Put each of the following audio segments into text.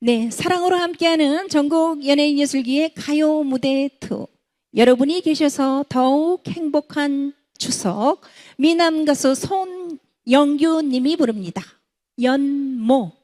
네, 사랑으로 함께하는 전국 연예인 예술기의 가요 무대 투. 여러분이 계셔서 더욱 행복한 추석. 미남 가수 손영규 님이 부릅니다. 연모.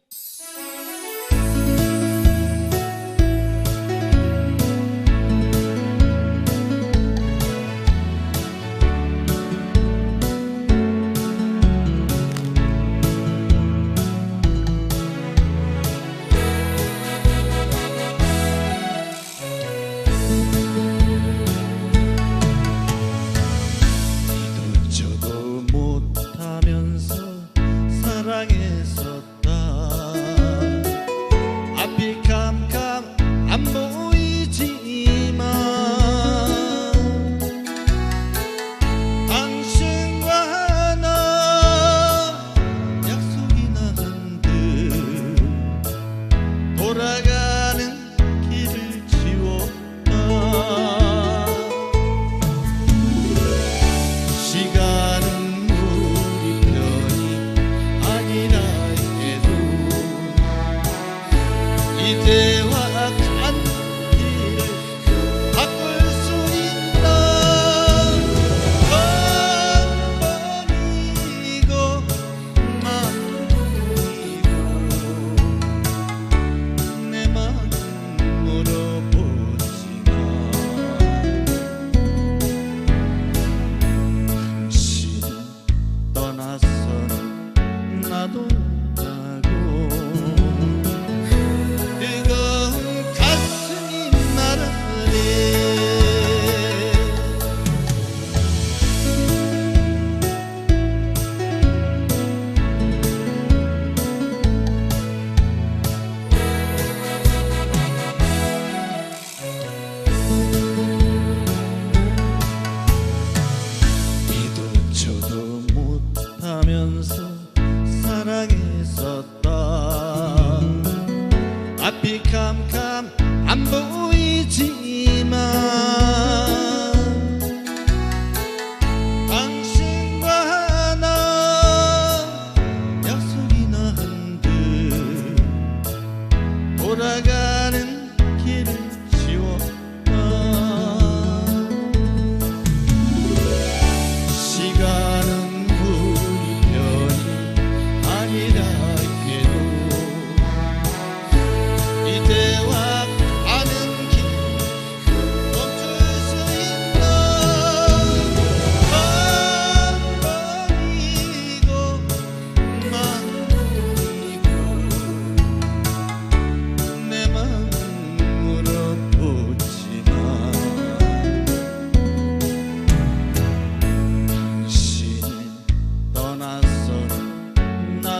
ragazzo.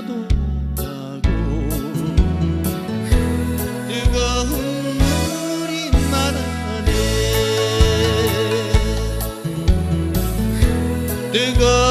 서둔다고 뜨거운 물이 나네 뜨거